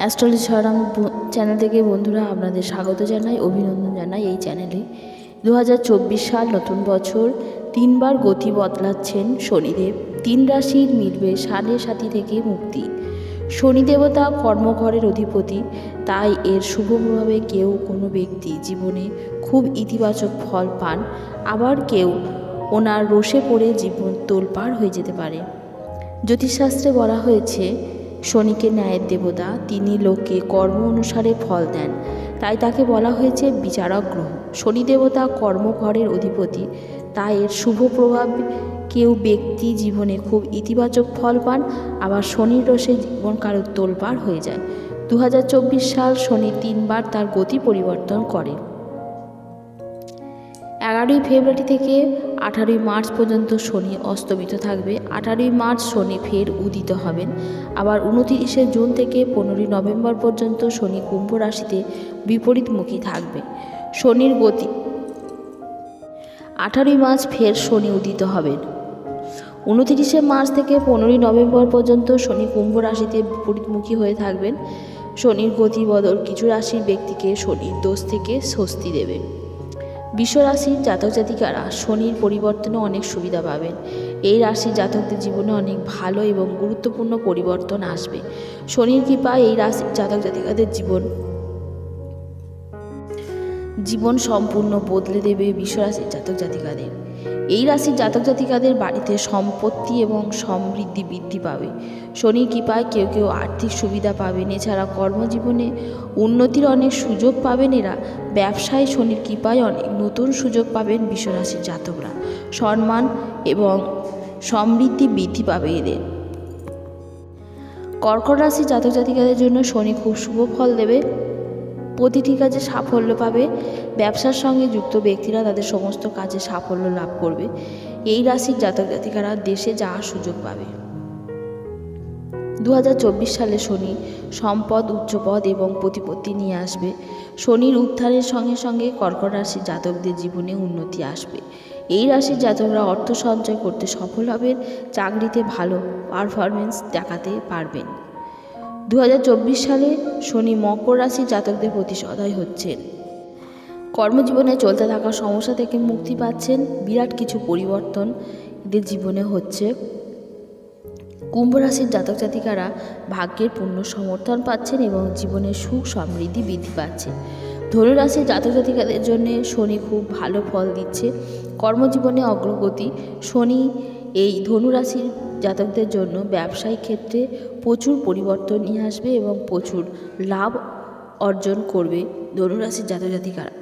Astrology ছড়াম channel থেকে বন্ধুরা আপনাদের স্বাগত জানাই, অভিনন্দন জানাই এই চ্যানেলে দু হাজার চব্বিশ সাল নতুন বছর, তিনবার গতি বদলাচ্ছেন শনিদেব। তিন রাশির মিলবে সাড়ে সাথী থেকে মুক্তি। শনি দেবতা কর্মঘরের অধিপতি, তাই এর শুভ প্রভাবে কেউ কোনো ব্যক্তি জীবনে খুব ইতিবাচক ফল পান। আবার কেউ ওনার রোষে পড়ে জীবন তোলপাড় হয়ে যেতে পারে। জ্যোতিষশাস্ত্রে বলা হয়েছে শনিকে ন্যায়ের দেবতা, তিনি লোককে কর্ম অনুসারে ফল দেন। তাই তাকে বলা হয়েছে বিচারক গ্রহ। শনি দেবতা কর্মঘরের অধিপতি। তাই এর শুভ প্রভাব, কেউ ব্যক্তি জীবনে খুব ইতিবাচক ফল পান, আবার শনির রসে জীবন কারও তোলপাড় হয়ে যায়। দু হাজার চব্বিশ সাল শনি তিনবার তার গতি পরিবর্তন করে। এগারোই ফেব্রুয়ারি থেকে আঠারোই মার্চ পর্যন্ত শনি অস্তমিত থাকবে। আঠারোই মার্চ শনি ফের উদিত হবেন। আবার উনতিরিশে জুন থেকে পনেরোই নভেম্বর পর্যন্ত শনি কুম্ভ রাশিতে বিপরীতমুখী থাকবে। শনির গতি আঠারোই মার্চ ফের শনি উদিত হবেন। উনতিরিশে মার্চ থেকে পনেরোই নভেম্বর পর্যন্ত শনি কুম্ভ রাশিতে বিপরীতমুখী হয়ে থাকবেন। শনির গতি বদল কিছু রাশির ব্যক্তিকে শনির দোষ থেকে স্বস্তি দেবে। বিশ্বরাশির জাতক জাতিকারা শনির পরিবর্তনে অনেক সুবিধা পাবেন। এই রাশির জাতকদের জীবনে অনেক ভালো এবং গুরুত্বপূর্ণ পরিবর্তন আসবে। শনির কৃপায় এই রাশির জাতক জাতিকাদের জীবন জীবন সম্পূর্ণ বদলে দেবে বিশ্বরাশির জাতক জাতিকাদের। এই রাশির জাতক জাতিকাদের বাড়িতে সম্পত্তি এবং সমৃদ্ধি বৃদ্ধি পাবে। শনির কৃপায় কেউ কেউ আর্থিক সুবিধা পাবেন। এছাড়া কর্মজীবনে উন্নতির অনেক সুযোগ পাবেন এরা। ব্যবসায় শনির কৃপায় অনেক নতুন সুযোগ পাবেন বিশ্বরাশির জাতকরা। সম্মান এবং সমৃদ্ধি বৃদ্ধি পাবে এদের। কর্কট রাশির জাতক জাতিকাদের জন্য শনি খুব শুভ ফল দেবে। প্রতিটি কাজে সাফল্য পাবে। ব্যবসার সঙ্গে যুক্ত ব্যক্তিরা তাদের সমস্ত কাজে সাফল্য লাভ করবে। এই রাশির জাতক জাতিকারা দেশে যাওয়ার সুযোগ পাবে। দু হাজার চব্বিশ সালে শনি সম্পদ, উচ্চপদ এবং প্রতিপত্তি নিয়ে আসবে। শনির উত্থানের সঙ্গে সঙ্গে কর্কট রাশির জাতকদের জীবনে উন্নতি আসবে। এই রাশির জাতকরা অর্থ সঞ্চয় করতে সফল হবেন, চাকরিতে ভালো পারফরমেন্স দেখাতে পারবেন। দু হাজার চব্বিশ সালে শনি মকর রাশির জাতকদের প্রতি সদয় হচ্ছেন। কর্মজীবনে চলতে থাকা সমস্যা থেকে মুক্তি পাচ্ছেন বিরাট কিছু পরিবর্তন এদের জীবনে হচ্ছে। কুম্ভ রাশির জাতক জাতিকারা ভাগ্যের পূর্ণ সমর্থন পাচ্ছেন এবং জীবনের সুখ সমৃদ্ধি বৃদ্ধি পাচ্ছে। ধনুরাশির জাতক জাতিকাদের জন্য শনি খুব ভালো ফল দিচ্ছে। কর্মজীবনে অগ্রগতি, শনি এই ধনুরাশির জাতকদের জন্য ব্যবসায়িক ক্ষেত্রে প্রচুর পরিবর্তন নিয়ে আসবে এবং প্রচুর লাভ অর্জন করবে ধনুরাশির জাতক জাতিকারা